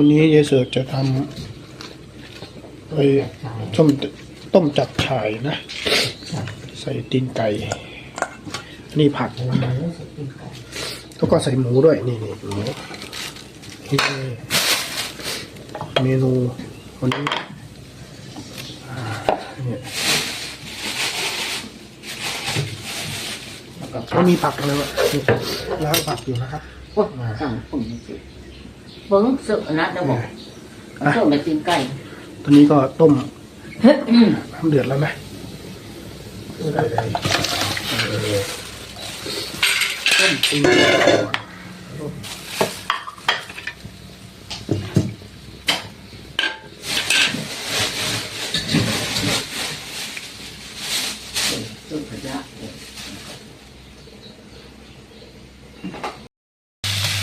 วันนี้ยายเสือกจะทำไปต้มต้มจับฉ่ายนะ ใส่ตีนไก่ นี่ผักแล้วก็ใส่หมูด้วย นี่นี่หมูเมนูวันนี้เนี่ยก็มีผักอะไรวะล้างผักอยู่นะครับโอ้ยสั่งผมสิ เบิ้งเสือนะจะบอกเสือมากินไก่ตอนนี้ก็ต้มเฮ้ยอืมน้ำเดือดแล้วไหมได้เลยต้มตีต้มขยะ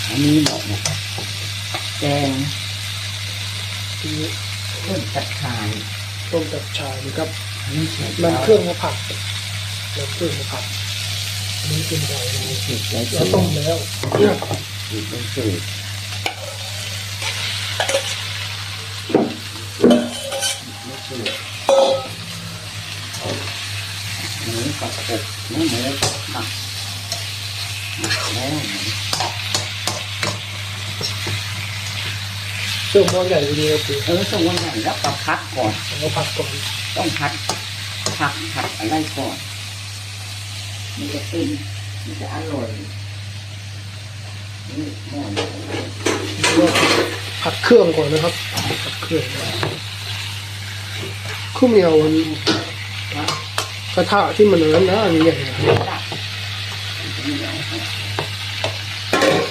อันนี้บอกนะแกงทีนี้ต้นตะไคร้ต้มจับชายนะครับอันนี้เสียนำเครื่องมาผัดนำเครื่องมาผัดอันนี้เป็นไก่นะเสียใจแล้วต้มแล้วเนี่ยอีกเป็นสูตรไม่สูตรหมูกับกบหมูหมูกับผักหมักแล้ว เครื่องหม้อใหญ่ดีครับคือเออส่งวันไหนแล้วก็พักก่อน เอาผัดก่อนต้องพักพักผัดอะไรก่อน มันจะเป็นมันจะอร่อยนี่หม้อใหญ่แล้วก็ผัดเครื่องก่อนนะครับผัดเครื่องข้าวเหนียวมันนะกระทะที่มันนั้นนะอันนี้ใหญ่นะ ตักมันจะเหนียวอืม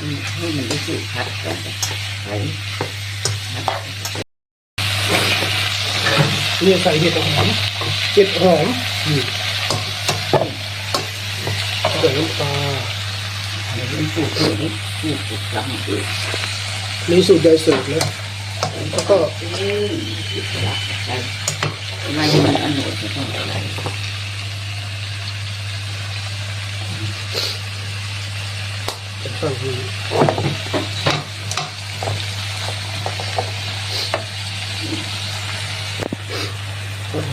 ให้มันได้สูตรพัดก่อนไปเนี่ยใส่เห็ดหอมเห็ดหอมอืมใส่น้ำปลาให้มันสูตรนี้สูตรสูตรลำอีกนี่สูตรยายเสิร์ฟนะแล้วก็เอ้ยรักใช่ไม่มันอร่อยจะต้องอะไร จะสั่งมีโอ้โห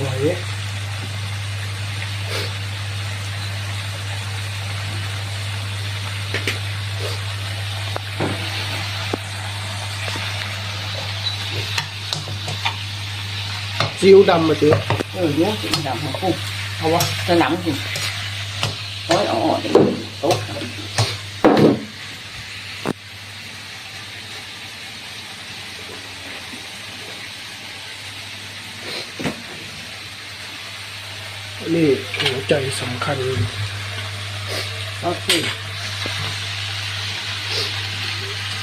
ซีอิ๊วดำมาเจอเออเยอะจริงดำของปุ๊บ เอาวะ จะห นังจริงโอ้ยเอาออกดิโต๊ะนี่หัวใจสำคัญ โอเค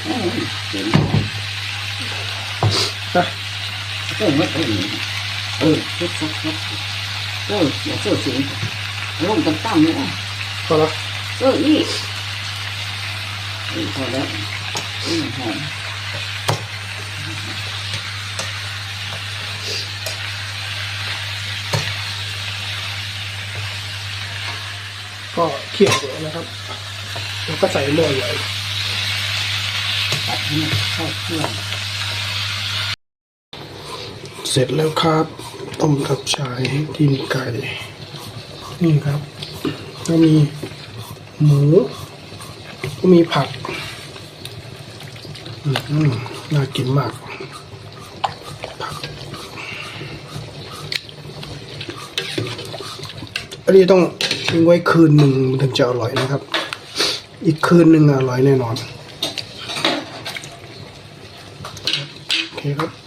อืมเจ๋งนะเออไม่เออเออชุบชุบชุบเอออย่าเสื้อสูงลงตั้งๆเนี่ยพอละเออนี่เออพอแล้วอืมหอม ก็เคี่ยวหัวนะครับ แล้วก็ใส่หม้อใหญ่ตัดให้มันเข้าเครื่องเสร็จแล้วครับ ต้มกับชายตีนไก่ นี่ครับ ก็มีหมู ก็มีผักอืมน่ากินมากผักอันนี้ต้อง ทิ้งไว้คืนหนึ่งมันถึงจะอร่อยนะครับ อีกคืนหนึ่งอร่อยแน่นอนโอเคครับ